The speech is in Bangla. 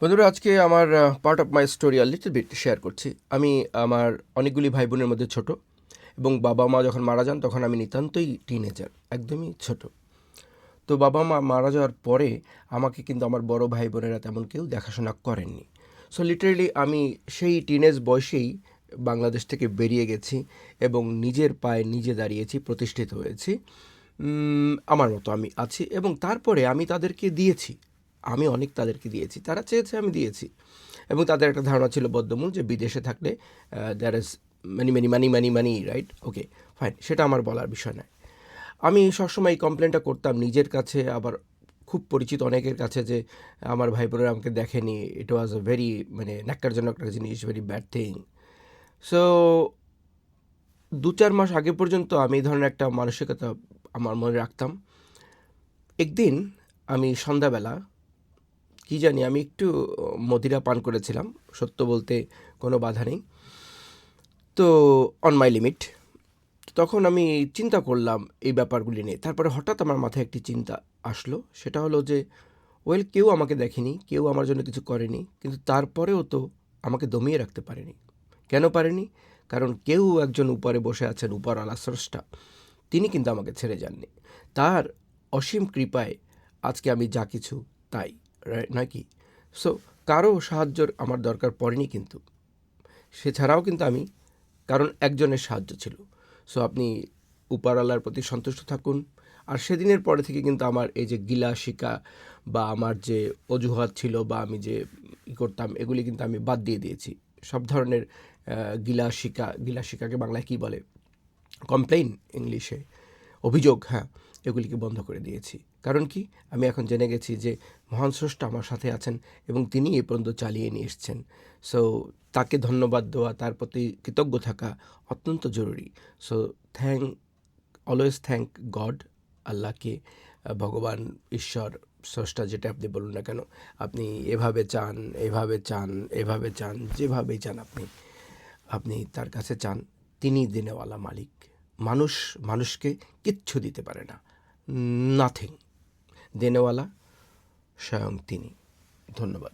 বন্ধুরা, আজকে আমার পার্ট অফ মাই স্টোরি আর লিটল বিট শেয়ার করছি। আমি আমার অনেকগুলি ভাই বোনের মধ্যে ছোট এবং বাবা মা যখন মারা যান তখন আমি নিতান্তই টিনেজার একদমই ছোট। তো বাবা মা মারা যাওয়ার পরে আমাকে কিন্তু আমার বড় ভাই বোনেরা তেমন কেউ দেখাশোনা করেননি। সো লিটারেলি আমি সেই টিনেজ বয়সেই বাংলাদেশ থেকে বেরিয়ে গেছি এবং নিজের পায়ে নিজে দাঁড়িয়েছি, প্রতিষ্ঠিত হয়েছি। আমার মতো আমি আছি এবং তারপরে আমি তাদেরকে দিয়েছি। আমি অনেক তাদেরকে দিয়েছি। তারা চেয়েছে আমি দিয়েছি। এবং তাদের একটা ধারণা ছিল বদ্ধমূল যে বিদেশে থাকলে there is money money money money money right okay fine সেটা আমার বলার বিষয় নয়। আমি সবসময় এই কমপ্লেনটা করতাম নিজের কাছে, আবার খুব পরিচিত অনেকের কাছে যে, আমার ভাই বোনেরা আমাকে দেখেনি ইট ওয়াজ আ ভেরি মানে ন্যাক্কারজনক একটা জিনিস ভেরি ব্যাড থিং সো দু চার মাস আগে পর্যন্ত আমি এই ধরনের একটা মানসিকতা আমার মনে রাখতাম। একদিন আমি সন্ধ্যাবেলা কি জানি, আমি একটু মদিরা পান করেছিলাম। সত্য বলতে কোনো বাধা নেই। তো অন মাই লিমিট তখন আমি চিন্তা করলাম এই ব্যাপারগুলি নিয়ে। তারপরে হঠাৎ আমার মাথায় একটি চিন্তা আসলো। সেটা হলো যে ওয়েল কেউ আমাকে দেখেনি, কেউ আমার জন্য কিছু করেনি, কিন্তু তারপরেও তো আমাকে দমিয়ে রাখতে পারেনি। কেন পারেনি? কারণ কেউ একজন উপরে বসে আছেন, উপর আলা স্রষ্টা। তিনি কিন্তু আমাকে ছেড়ে যাননি। তার অসীম কৃপায় আজকে আমি যা কিছু তাই। Right? নয় কি সো কারও সাহায্যর আমার দরকার পড়েনি কিন্তু। সেছাড়াও কিন্তু আমি কারণ একজনের সাহায্য ছিল। সো আপনি উপরওয়ালার প্রতি সন্তুষ্ট থাকুন। আর সেদিনের পরে থেকে কিন্তু আমার এই যে গিলা শিকা বা আমার যে অজুহাত ছিল বা আমি যে ই করতাম, এগুলি কিন্তু আমি বাদ দিয়ে দিয়েছি। সব ধরনের গিলা শিকা, গিলা শিকাকে বাংলায় কী বলে? কমপ্লেইন ইংলিশে অভিযোগ হ্যাঁ এগুলিকে বন্ধ করে দিয়েছি। কারণ কি? আমি এখন জেনে গেছি যে মহান স্রষ্টা আমার সাথে আছেন এবং তিনি এ পর্যন্ত চালিয়ে নিয়ে এসছেন। সো তাকে ধন্যবাদ দেওয়া, তার প্রতি কৃতজ্ঞ থাকা অত্যন্ত জরুরি। So thank always thank God আল্লাহকে ভগবান, ঈশ্বর, স্রষ্টা যেটা আপনি বলুন না কেন, আপনি এভাবে চান এভাবে চান এভাবে চান, যেভাবেই চান আপনি আপনি তার কাছে চান, তিনি দিনেওয়ালা মালিক। মানুষ মানুষকে কিচ্ছু দিতে পারে না। নাথিং দেনেওয়ালা স্বয়ং তিনি। ধন্যবাদ।